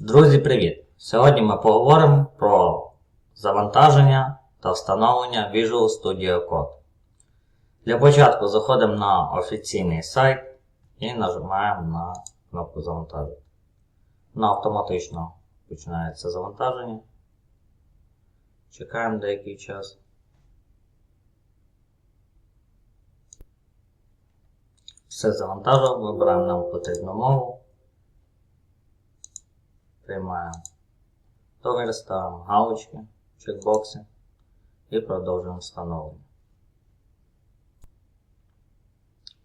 Друзі, привіт! Сьогодні ми поговоримо про завантаження та встановлення Visual Studio Code. Для початку заходимо на офіційний сайт і нажимаємо на кнопку Завантажити. Воно автоматично починається завантаження. Чекаємо деякий час. Все завантажило, вибираємо нам потрібну мову. Приймаємо договір, ставимо галочки, чекбокси і продовжуємо встановлення.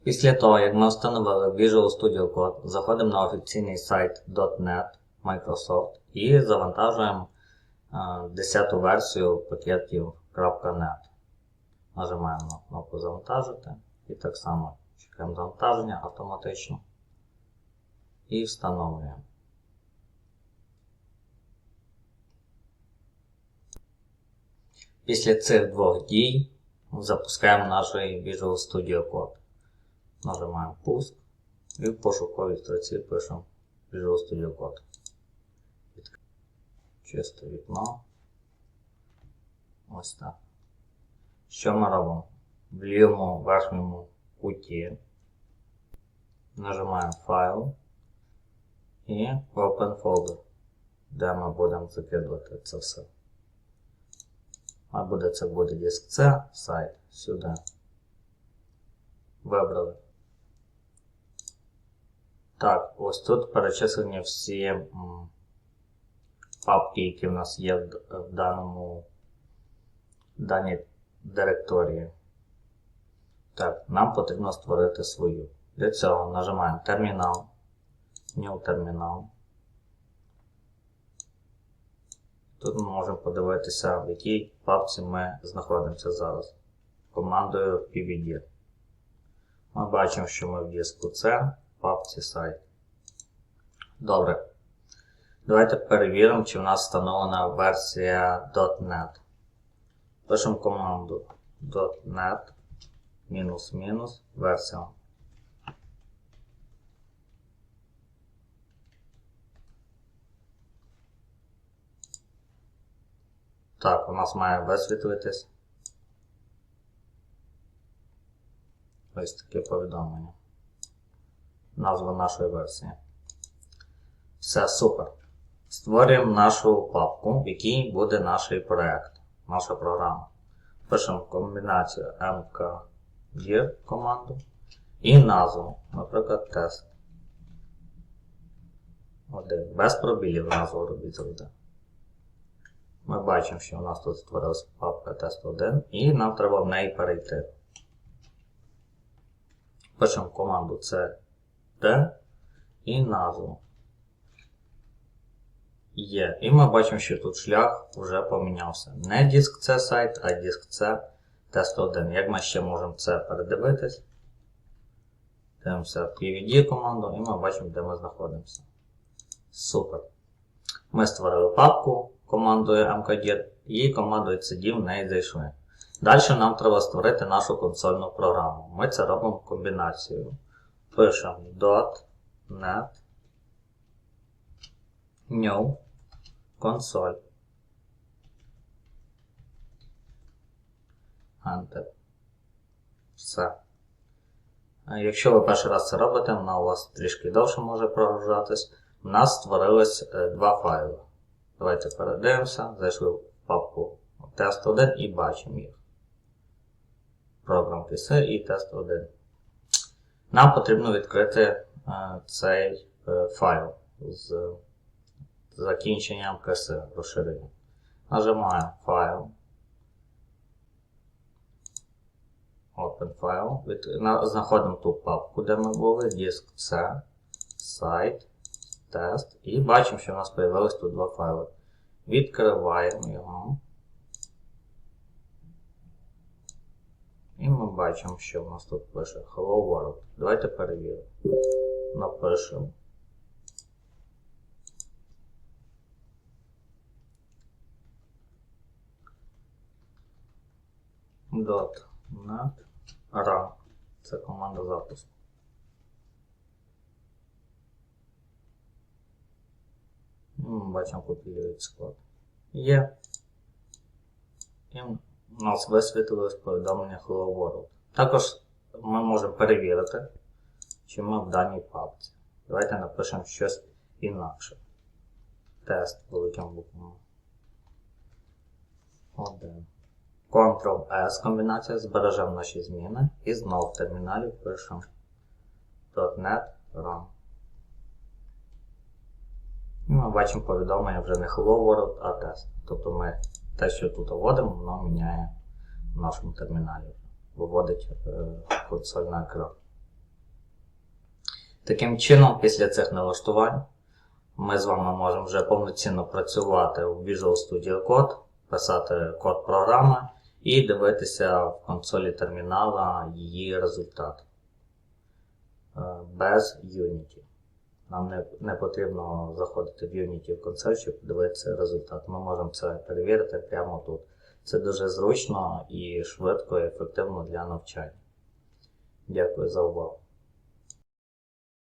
Після того, як ми встановили Visual Studio Code, заходимо на офіційний сайт .NET Microsoft і завантажуємо 10 версію пакетів .NET. Нажимаємо на кнопку Завантажити і так само чекаємо завантаження автоматично і встановлюємо. Після цих двох дій запускаємо наш Visual Studio Code. Нажимаємо пуск і в пошуковій строці пишемо Visual Studio Code. Чисте вікно. Ось так. Що ми робимо? В лівому верхньому куті нажимаємо файл і Open Folder, де ми будемо закидувати це все. А буде це буде диск C, сайт сюди. Вибрали. Так, ось тут перечислені всі папки, які в нас є в, даному в даній директорії. Так, нам потрібно створити свою. Для цього нажимаємо термінал, New термінал. Тут ми можемо подивитися, в якій папці ми знаходимося зараз. Командою PVD. Ми бачимо, що ми в диску C, в папці сайт. Добре. Давайте перевіримо, чи в нас встановлена версія .NET. Пишемо команду .NET мінус мінус версія. Так, у нас має висвітлитись. Ось таке повідомлення. Назва нашої версії. Все, супер. Створюємо нашу папку, в якій буде наш проект, наша програма. Пишемо комбінацію mkdir команду і назву, наприклад, тест. Один. Без пробілів назву робіть завжди. Ми бачимо, що у нас тут створилася папка тест 1 і нам треба в неї перейти. Пишемо команду cd і назву. Є. І ми бачимо, що тут шлях вже помінявся. Не диск C сайт, а диск C тест 1. Як ми ще можемо це передивитись? Дивимося в PVD команду і ми бачимо, де ми знаходимося. Супер. Ми створили папку командою mkdir і командою cd в неї зайшли. Далі нам треба створити нашу консольну програму. Ми це робимо комбінацією. Пишемо .NET New консоль. Enter. Все. Якщо ви перший раз це робите, вона у вас трішки довше може прогружатись. У нас створилось два файли. Давайте передивимося. Зайшли в папку тест 1 і бачимо їх. Програмки C і тест 1. Нам потрібно відкрити е, цей е, файл з закінченням КС розширення. Нажимаємо файл. Open. Від... Знаходимо ту папку, де ми були, диск C, сайт, тест. І бачимо, що у нас з'явилось тут два файли. Відкриваємо його. І ми бачимо, що в нас тут пише Hello World. Давайте перевіримо. Напишемо. Dot net run. Це команда запуску. Бачимо компілюється код. Є. І у нас висвітлилось повідомлення Hello World. Також ми можемо перевірити, чи ми в даній папці. Давайте напишемо щось інакше. Тест великим буквами. Один. Ctrl-S комбінація, збережемо наші зміни і знову в терміналі пишемо .NET Run. І ми бачимо повідомлення вже не Hello World, а тест. Тобто ми те, що тут вводимо, воно міняє в нашому терміналі. Виводить е, консоль на екран. Таким чином, після цих налаштувань, ми з вами можемо вже повноцінно працювати у Visual Studio Code, писати код програми і дивитися в консолі термінала її результат е, без Unity. Нам не, не потрібно заходити в Unity в концерт, щоб подивитися результат. Ми можемо це перевірити прямо тут. Це дуже зручно і швидко і ефективно для навчання. Дякую за увагу.